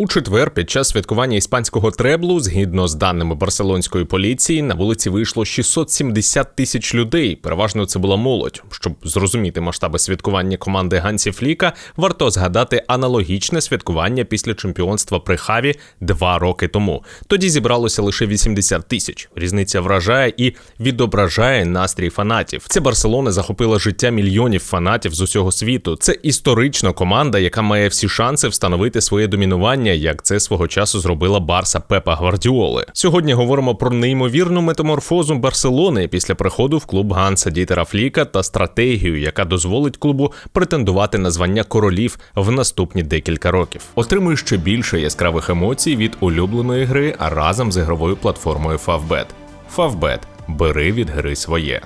У четвер, під час святкування іспанського треблу, згідно з даними барселонської поліції, на вулиці вийшло 670 тисяч людей. Переважно це була молодь. Щоб зрозуміти масштаби святкування команди Гансі Фліка, варто згадати аналогічне святкування після чемпіонства при Хаві два роки тому. Тоді зібралося лише 80 тисяч. Різниця вражає і відображає настрій фанатів. Це Барселона захопила життя мільйонів фанатів з усього світу. Це історична команда, яка має всі шанси встановити своє домінування як це свого часу зробила Барса Пепа Гвардіоли. Сьогодні говоримо про неймовірну метаморфозу Барселони після приходу в клуб Ганса Дітера Фліка та стратегію, яка дозволить клубу претендувати на звання королів в наступні декілька років. Отримуй ще більше яскравих емоцій від улюбленої гри, разом з ігровою платформою Favbet. Favbet. бери від гри своє.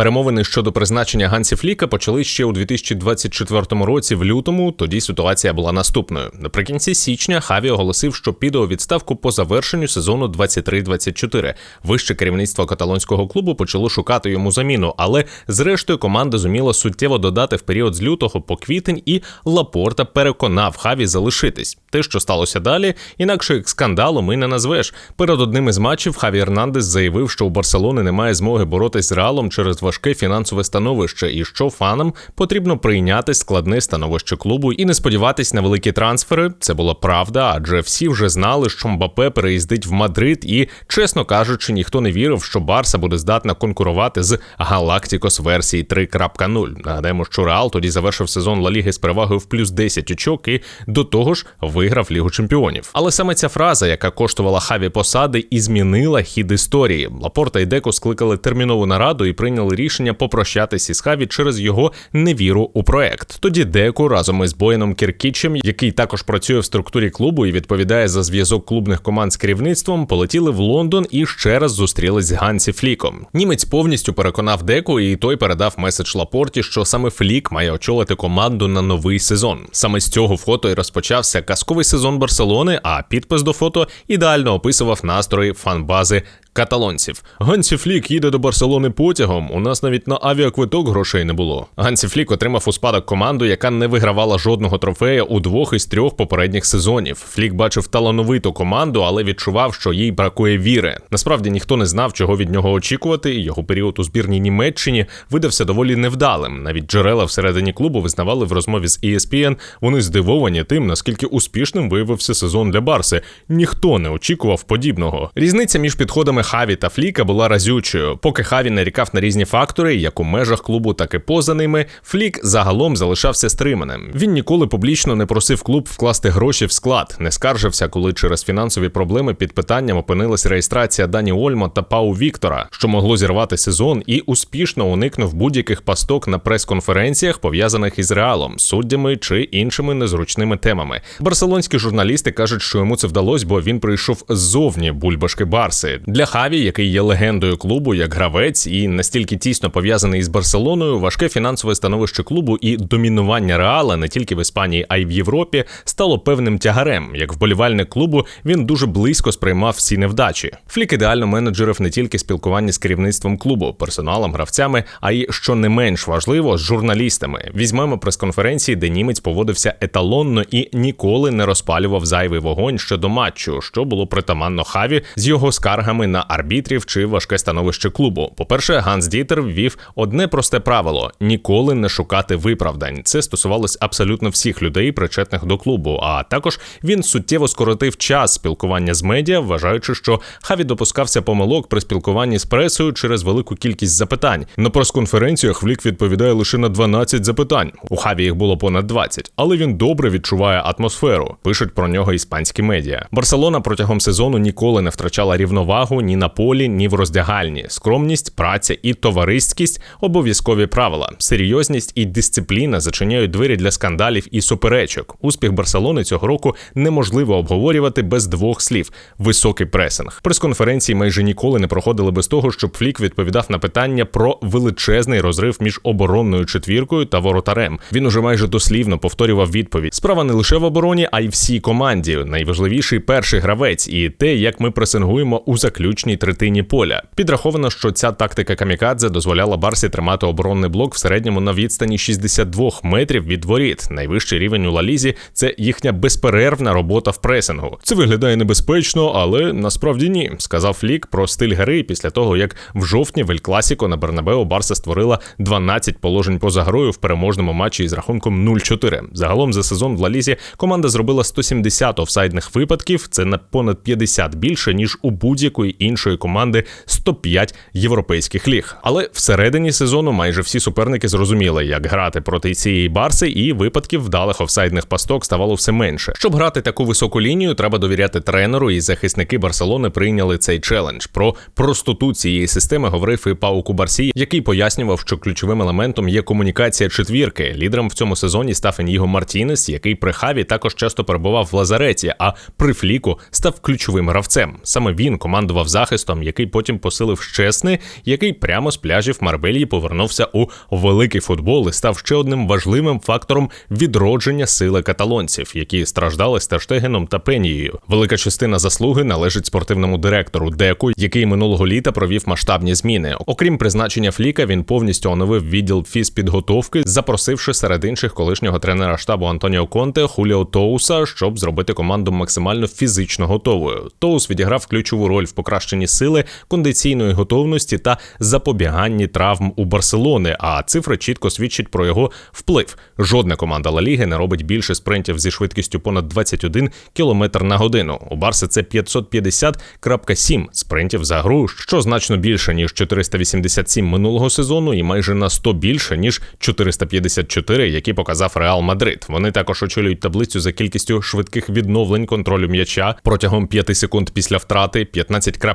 Перемовини щодо призначення Гансі Фліка почали ще у 2024 році, в лютому. Тоді ситуація була наступною. Наприкінці січня Хаві оголосив, що піде у відставку по завершенню сезону 23-24. Вище керівництво каталонського клубу почало шукати йому заміну, але зрештою команда зуміла суттєво додати в період з лютого по квітень, і Лапорта переконав Хаві залишитись. Те, що сталося далі, інакше як скандалом і не назвеш. Перед одним із матчів Хаві Ернандес заявив, що у Барселони немає змоги боротись з Реалом через важке фінансове становище, і що фанам потрібно прийняти складне становище клубу і не сподіватись на великі трансфери. Це була правда, адже всі вже знали, що Мбапе переїздить в Мадрид, і, чесно кажучи, ніхто не вірив, що Барса буде здатна конкурувати з Галактикос версії 3.0. Нагадаємо, що Реал тоді завершив сезон Ла Ліги з перевагою в плюс 10 очок і до того ж виграв Лігу Чемпіонів. Але саме ця фраза, яка коштувала Хаві посади, і змінила хід історії. Лапорта і Деко скликали термінову нараду і прийняли рішення попрощатися із Хаві через його невіру у проект. Тоді Деко разом із Боєном Кіркічем, який також працює в структурі клубу і відповідає за зв'язок клубних команд з керівництвом, полетіли в Лондон і ще раз зустрілись з Гансі Фліком. Німець повністю переконав Деко, і той передав меседж Лапорті, що саме Флік має очолити команду на новий сезон. Саме з цього фото і розпочався казковий сезон Барселони. А підпис до фото ідеально описував настрої фанбази каталонців. Гансі Флік їде до Барселони потягом. У нас навіть на авіаквиток грошей не було. Гансі Флік отримав у спадок команду, яка не вигравала жодного трофея у двох із трьох попередніх сезонів. Флік бачив талановиту команду, але відчував, що їй бракує віри. Насправді ніхто не знав, чого від нього очікувати. і Його період у збірній Німеччині видався доволі невдалим. Навіть джерела всередині клубу визнавали в розмові з ESPN, Вони здивовані тим, наскільки успішним виявився сезон для Барси. Ніхто не очікував подібного. Різниця між підходами Хаві та Фліка була разючою. Поки Хаві нарікав на різні фактори, як у межах клубу, так і поза ними, Флік загалом залишався стриманим. Він ніколи публічно не просив клуб вкласти гроші в склад, не скаржився, коли через фінансові проблеми під питанням опинилась реєстрація Дані Ольма та Пау Віктора, що могло зірвати сезон, і успішно уникнув будь-яких пасток на прес-конференціях, пов'язаних із реалом, суддями чи іншими незручними темами. Барселонські журналісти кажуть, що йому це вдалося, бо він прийшов ззовні бульбашки Барси. Для Хаві, який є легендою клубу як гравець і настільки тісно пов'язаний із Барселоною, важке фінансове становище клубу і домінування реала не тільки в Іспанії, а й в Європі стало певним тягарем. Як вболівальник клубу він дуже близько сприймав всі невдачі. Флік ідеально менеджерив не тільки спілкування з керівництвом клубу, персоналом, гравцями, а й що не менш важливо з журналістами. Візьмемо прес-конференції, де німець поводився еталонно і ніколи не розпалював зайвий вогонь щодо матчу, що було притаманно хаві з його скаргами на арбітрів чи важке становище клубу. По-перше, Ганс Дітер ввів одне просте правило: ніколи не шукати виправдань. Це стосувалось абсолютно всіх людей, причетних до клубу. А також він суттєво скоротив час спілкування з медіа, вважаючи, що Хаві допускався помилок при спілкуванні з пресою через велику кількість запитань. На прес-конференціях Влік відповідає лише на 12 запитань. У Хаві їх було понад 20, але він добре відчуває атмосферу. Пишуть про нього іспанські медіа. Барселона протягом сезону ніколи не втрачала рівновагу ні на полі, ні в роздягальні. Скромність, праця і товариськість обов'язкові правила. Серйозність і дисципліна зачиняють двері для скандалів і суперечок. Успіх Барселони цього року неможливо обговорювати без двох слів: високий пресинг. Прес-конференції майже ніколи не проходили без того, щоб Флік відповідав на питання про величезний розрив між оборонною четвіркою та воротарем. Він уже майже дослівно повторював відповідь. Справа не лише в обороні, а й всій команді. Найважливіший перший гравець і те, як ми пресингуємо у заключенні північній третині поля. Підраховано, що ця тактика камікадзе дозволяла Барсі тримати оборонний блок в середньому на відстані 62 метрів від воріт. Найвищий рівень у Лалізі це їхня безперервна робота в пресингу. Це виглядає небезпечно, але насправді ні, сказав Флік про стиль гри після того, як в жовтні в Класіко на Бернабео Барса створила 12 положень поза грою в переможному матчі із рахунком 0-4. Загалом за сезон в Лалізі команда зробила 170 офсайдних випадків. Це на понад 50 більше ніж у будь-якої іншої команди 105 європейських ліг. Але всередині сезону майже всі суперники зрозуміли, як грати проти цієї барси, і випадків вдалих офсайдних пасток ставало все менше. Щоб грати таку високу лінію, треба довіряти тренеру, і захисники Барселони прийняли цей челендж. Про простоту цієї системи говорив і Пау Кубарсі, який пояснював, що ключовим елементом є комунікація четвірки. Лідером в цьому сезоні став Еніго Мартінес, який при хаві також часто перебував в лазареті, а при фліку став ключовим гравцем. Саме він командував захистом, який потім посилив Щесни, який прямо з пляжів Марбелії повернувся у великий футбол і став ще одним важливим фактором відродження сили каталонців, які страждали Стештегеном та Пенією. Велика частина заслуги належить спортивному директору Деку, який минулого літа провів масштабні зміни. Окрім призначення Фліка, він повністю оновив відділ фізпідготовки, запросивши серед інших колишнього тренера штабу Антоніо Конте Хуліо Тоуса, щоб зробити команду максимально фізично готовою. Тоус відіграв ключову роль в покращенні сили, кондиційної готовності та запобіганні травм у Барселони. А цифри чітко свідчать про його вплив. Жодна команда Ла Ліги не робить більше спринтів зі швидкістю понад 21 км на годину. У Барси це 550,7 спринтів за гру, що значно більше ніж 487 минулого сезону, і майже на 100 більше ніж 454, які показав Реал Мадрид. Вони також очолюють таблицю за кількістю швидких відновлень контролю м'яча протягом 5 секунд після втрати,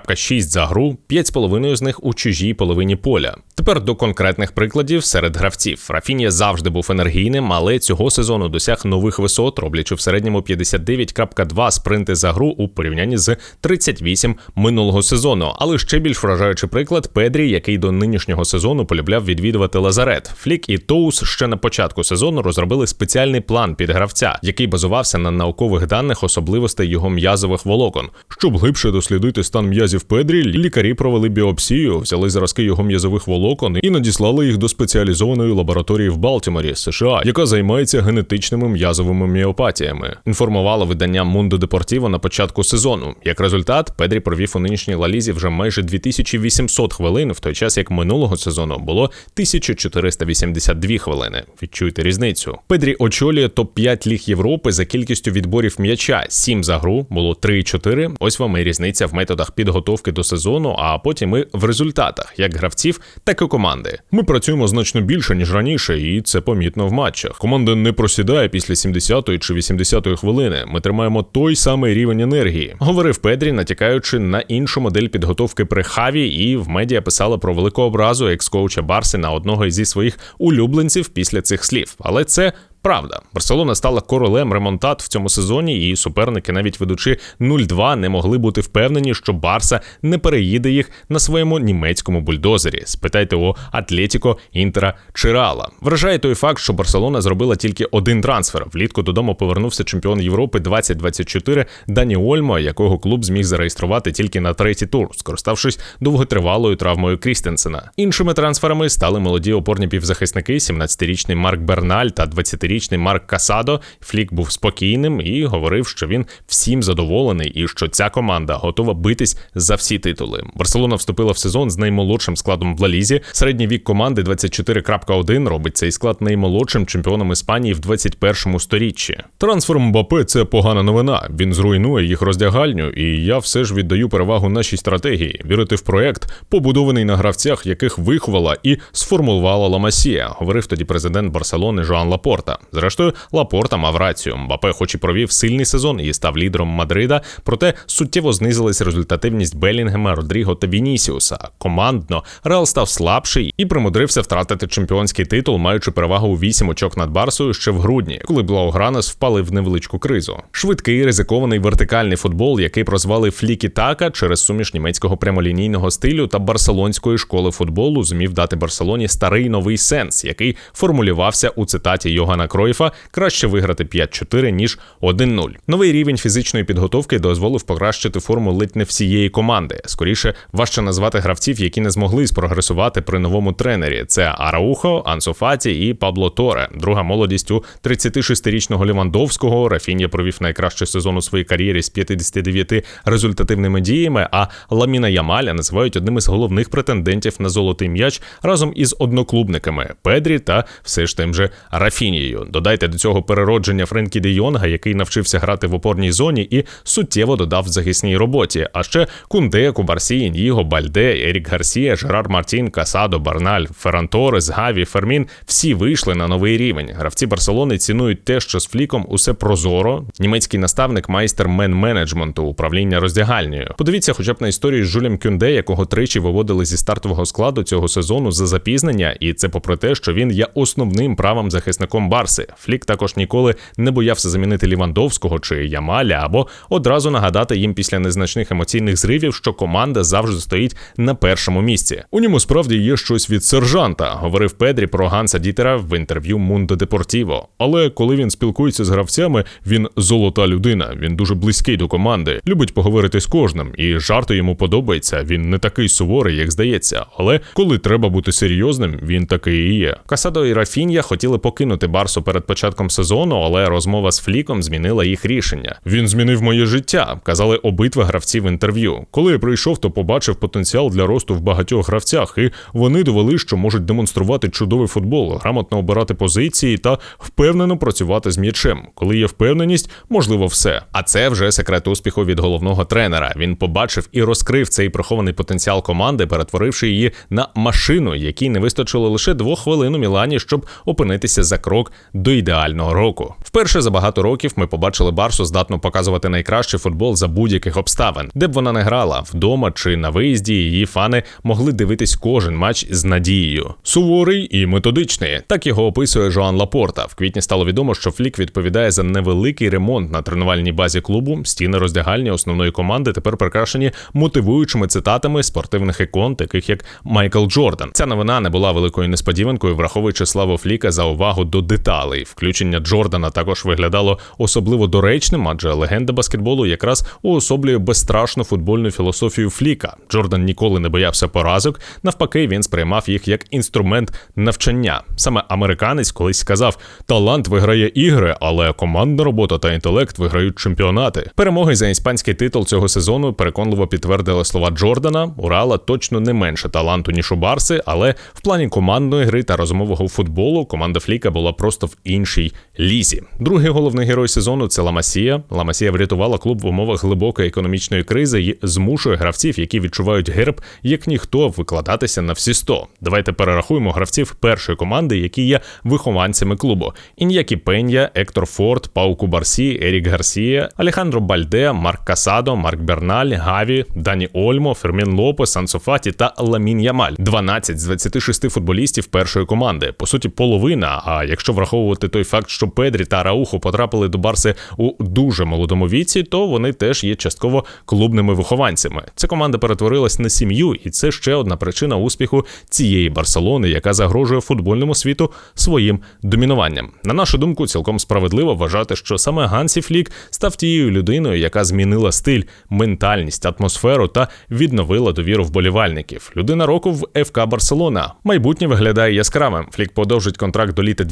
15,6 за гру, 5,5 з них у чужій половині поля. Тепер до конкретних прикладів серед гравців. Рафінія завжди був енергійним, але цього сезону досяг нових висот, роблячи в середньому 59,2 спринти за гру у порівнянні з 38 минулого сезону. Але ще більш вражаючий приклад Педрі, який до нинішнього сезону полюбляв відвідувати Лазарет. Флік і Тоус ще на початку сезону розробили спеціальний план під гравця, який базувався на наукових даних особливостей його м'язових волокон. Щоб глибше дослідити стан м'язів Педрі, лікарі провели біопсію, взяли зразки його м'язових волокон і надіслали їх до спеціалізованої лабораторії в Балтіморі, США, яка займається генетичними м'язовими міопатіями. Інформувало видання Mundo Deportivo на початку сезону. Як результат, Педрі провів у нинішній лалізі вже майже 2800 хвилин, в той час як минулого сезону було 1482 хвилини. Відчуйте різницю. Педрі очолює топ 5 ліг Європи за кількістю відборів м'яча. 7 за гру було 3-4. Ось вам і різниця в методах підготовки до сезону, а потім і в результатах, як гравців, так і команди. Ми працюємо значно більше ніж раніше, і це помітно в матчах. Команда не просідає після 70-ї чи 80-ї хвилини. Ми тримаємо той самий рівень енергії. Говорив Педрі, натякаючи на іншу модель підготовки при хаві, і в медіа писали про велику образу екс-коуча Барси на одного зі своїх улюбленців після цих слів. Але це Правда, Барселона стала королем ремонтат в цьому сезоні, і суперники, навіть ведучи 0-2, не могли бути впевнені, що Барса не переїде їх на своєму німецькому бульдозері. Спитайте у Атлетіко, Інтера чи Реала. Вражає той факт, що Барселона зробила тільки один трансфер. Влітку додому повернувся чемпіон Європи 2024 Дані Ольмо, якого клуб зміг зареєструвати тільки на третій тур, скориставшись довготривалою травмою Крістенсена. Іншими трансферами стали молоді опорні півзахисники, 17-річний Марк Берналь та 20-річний 20-річний Марк Касадо. Флік був спокійним і говорив, що він всім задоволений, і що ця команда готова битись за всі титули. Барселона вступила в сезон з наймолодшим складом в Лалізі. Середній вік команди 24.1 робить цей склад наймолодшим чемпіоном Іспанії в 21 сторіччі. Трансфер Мбапе це погана новина. Він зруйнує їх роздягальню, і я все ж віддаю перевагу нашій стратегії. Вірити в проект, побудований на гравцях, яких виховала і сформулювала Ламасія, говорив тоді президент Барселони Жоан Лапорта. Зрештою, Лапорта мав рацію. Мбапе хоч і провів сильний сезон і став лідером Мадрида, проте суттєво знизилась результативність Белінгема, Родріго та Вінісіуса. Командно Реал став слабший і примудрився втратити чемпіонський титул, маючи перевагу у 8 очок над Барсою ще в грудні, коли Блаугранес впали в невеличку кризу. Швидкий ризикований вертикальний футбол, який прозвали Флікі Така через суміш німецького прямолінійного стилю та барселонської школи футболу, зумів дати Барселоні старий новий сенс, який формулювався у цитаті Йогана Йохана Кройфа, краще виграти 5-4, ніж 1-0. Новий рівень фізичної підготовки дозволив покращити форму ледь не всієї команди. Скоріше важче назвати гравців, які не змогли спрогресувати при новому тренері. Це Араухо, Ансофаті і Пабло Торе. Друга молодість у 36-річного Лівандовського. Рафінія провів найкращий сезон у своїй кар'єрі з 59 результативними діями. А Ламіна Ямаля називають одним із головних претендентів на золотий м'яч разом із одноклубниками Педрі та все ж тим же Рафінією. Додайте до цього переродження Френкі Де Йонга, який навчився грати в опорній зоні і суттєво додав в захисній роботі. А ще Кунде, Кубарсі, Ін'їго, Бальде, Ерік Гарсія, Жерар Мартін, Касадо, Барналь, Ферран Торес, Гаві, Фермін всі вийшли на новий рівень. Гравці Барселони цінують те, що з фліком усе прозоро. Німецький наставник, майстер мен-менеджменту, управління роздягальнею. Подивіться, хоча б на історію з Жулем Кюнде, якого тричі виводили зі стартового складу цього сезону за запізнення, і це попри те, що він є основним правим захисником Барси. Флік також ніколи не боявся замінити Лівандовського чи Ямаля, або одразу нагадати їм після незначних емоційних зривів, що команда завжди стоїть на першому місці. У ньому справді є щось від сержанта, говорив Педрі про Ганса Дітера в інтерв'ю Мундо Депортіво. Але коли він спілкується з гравцями, він золота людина. Він дуже близький до команди, любить поговорити з кожним, і жарти йому подобається. Він не такий суворий, як здається. Але коли треба бути серйозним, він такий і є. Касадо і Рафінія хотіли покинути Барсу перед початком сезону, але розмова з Фліком змінила їх рішення. Він змінив моє життя, казали обидва гравці в інтерв'ю. Коли я прийшов, то побачив потенціал для росту в багатьох гравцях, і вони довели, що можуть демонструвати чудовий футбол, грамотно обирати позиції та впевнено працювати з м'ячем. Коли є впевненість, можливо, все. А це вже секрет успіху від головного тренера. Він побачив і розкрив цей прихований потенціал команди, перетворивши її на машину, якій не вистачило лише двох хвилин у Мілані, щоб опинитися за крок до ідеального року. Вперше за багато років ми побачили Барсу здатну показувати найкращий футбол за будь-яких обставин, де б вона не грала вдома чи на виїзді. Її фани могли дивитись кожен матч з надією. Суворий і методичний. Так його описує Жоан Лапорта. В квітні стало відомо, що Флік відповідає за невеликий ремонт на тренувальній базі клубу. Стіни роздягальні основної команди тепер прикрашені мотивуючими цитатами спортивних ікон, таких як Майкл Джордан. Ця новина не була великою несподіванкою, враховуючи славу Фліка за увагу до деталей. Включення Джордана також виглядало особливо доречним, адже легенда баскетболу якраз уособлює безстрашну футбольну філософію Фліка. Джордан ніколи не боявся поразок. Навпаки, він сприймав їх як інструмент навчання. Саме американець колись сказав: талант виграє ігри, але командна робота та інтелект виграють чемпіонати. Перемоги за іспанський титул цього сезону переконливо підтвердили слова Джордана. Урала точно не менше таланту ніж у Барси, але в плані командної гри та розумового футболу команда Фліка була просто в іншій лізі. Другий головний герой сезону це Ламасія. Ламасія врятувала клуб в умовах глибокої економічної кризи і змушує гравців, які відчувають герб, як ніхто викладатися на всі 100. Давайте перерахуємо гравців першої команди, які є вихованцями клубу: Ін'які Пенья, Ектор Форд, Пауку Барсі, Ерік Гарсія, Алехандро Бальде, Марк Касадо, Марк Берналь, Гаві, Дані Ольмо, Фермін Лопес, Ансофаті та Ламін Ямаль. 12 з 26 футболістів першої команди. По суті, половина. А якщо враховувати той факт, що Педрі та Раухо потрапили до Барси у дуже молодому віці, то вони теж є частково клубними вихованцями. Ця команда перетворилась на сім'ю, і це ще одна причина успіху цієї Барселони, яка загрожує футбольному світу своїм домінуванням. На нашу думку, цілком справедливо вважати, що саме Гансі Флік став тією людиною, яка змінила стиль, ментальність, атмосферу та відновила довіру вболівальників. Людина року в ФК Барселона. Майбутнє виглядає яскравим. Флік подовжить контракт до літа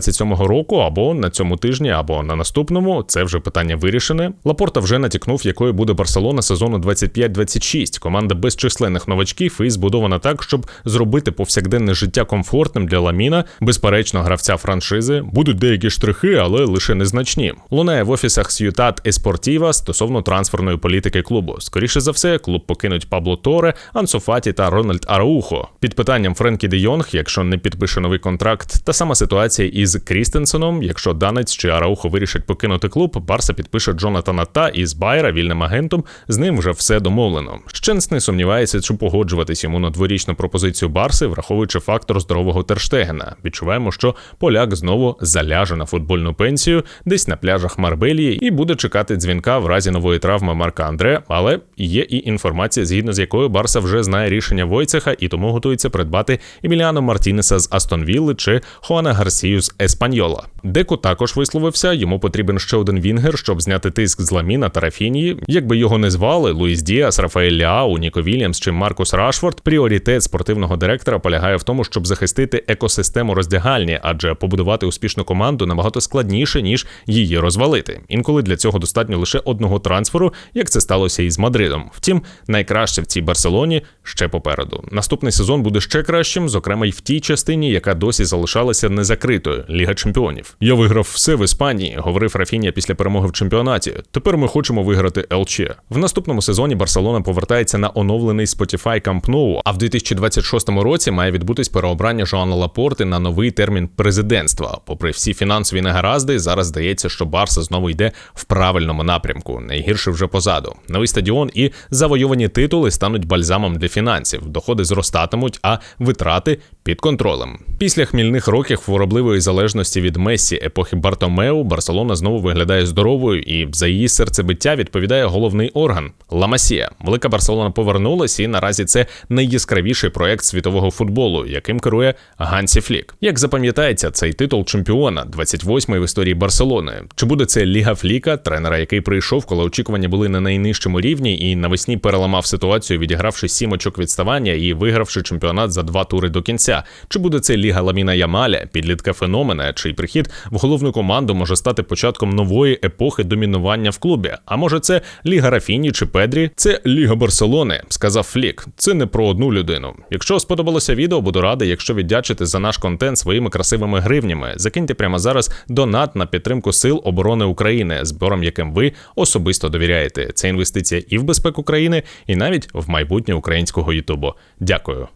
2027 року, або на цьому тижні, або на наступному. Це вже питання вирішене. Лапорта вже натякнув, якою буде Барселона сезону 25-26. Команда без численних новачків і збудована так, щоб зробити повсякденне життя комфортним для Ламіна. Безперечно, гравця франшизи будуть деякі штрихи, але лише незначні. Лунає в офісах С'ютат Еспортіва стосовно трансферної політики клубу. Скоріше за все, клуб покинуть Пабло Торе, Ансофаті та Рональд Араухо. Під питанням Френкі Де Йонг, якщо не підпише новий контракт, та сама ситуація із Крістенсеном. Якщо Данець чи Араухо вирішать покинути клуб, Барса підпише Джонатана Та із Байера вільним агентом. З ним вже все домовлено. Щенс не сумнівається, чи погоджуватись йому на дворічну пропозицію Барси, враховуючи фактор здорового Терштегена. Відчуваємо, що поляк знову заляже на футбольну пенсію десь на пляжах Марбелії і буде чекати дзвінка в разі нової травми Марка Андре. Але є і інформація, згідно з якою Барса вже знає рішення Войцеха і тому готується придбати Еміліано Мартінеса з Астон Вілли чи Хуана Гарсію з Еспаньола. Деко також висловився. Йому потрібен ще один вінгер, щоб зняти тиск з Ламіна та Рафінії. Якби його не звали, Луїс Діас, Рафаель Ляау, Ніко Вільямс чи Маркус Рашфорд, пріоритет спортивного директора полягає в тому, щоб захистити екосистему роздягальні, адже побудувати успішну команду набагато складніше ніж її розвалити. Інколи для цього достатньо лише одного трансферу, як це сталося із Мадридом. Втім, найкраще в цій Барселоні ще попереду. Наступний сезон буде ще кращим, зокрема й в тій частині, яка досі залишалася незакритою Ліга Чемпіонів. Я виграв все в Іспанії, говорив Рафінія після перемоги в чемпіонаті. Тепер ми хочемо виграти ЛЧ. В наступному сезоні Барселона повертається на оновлений Spotify Camp Nou, а в 2026 році має відбутись переобрання Жоана Лапорти на новий термін президентства. Попри всі фінансові негаразди, зараз здається, що Барса знову йде в правильному напрямку. Найгірше вже позаду. Новий стадіон і завойовані титули стануть бальзамом для фінансів. Доходи зростатимуть, а витрати під контролем. Після хмільних років хворобливої залежності від Мессі епохи Бартомеу Барселона знову виглядає здоровою, і за її серцебиття відповідає головний орган Ламасія. Велика Барселона повернулась, і наразі це найяскравіший проект світового футболу, яким керує Гансі Флік. Як запам'ятається цей титул чемпіона, 28-й в історії Барселони. Чи буде це Ліга Фліка, тренера, який прийшов, коли очікування були на найнижчому рівні, і навесні переламав ситуацію, відігравши сім очок відставання і вигравши чемпіонат за два тури до кінця? Чи буде це Ліга Ламіна Ямаля, підлітка феномена, чий прихід в головну команду може стати початком нової епохи домінування в клубі? А може це Ліга Рафіні чи Педрі? Це Ліга Барселони, сказав Флік. Це не про одну людину. Якщо сподобалося відео, буду радий, якщо віддячите за наш контент своїми красивими гривнями. Закиньте прямо зараз донат на підтримку сил оборони України, збором яким ви особисто довіряєте. Це інвестиція і в безпеку країни, і навіть в майбутнє українського Ютубу. Дякую.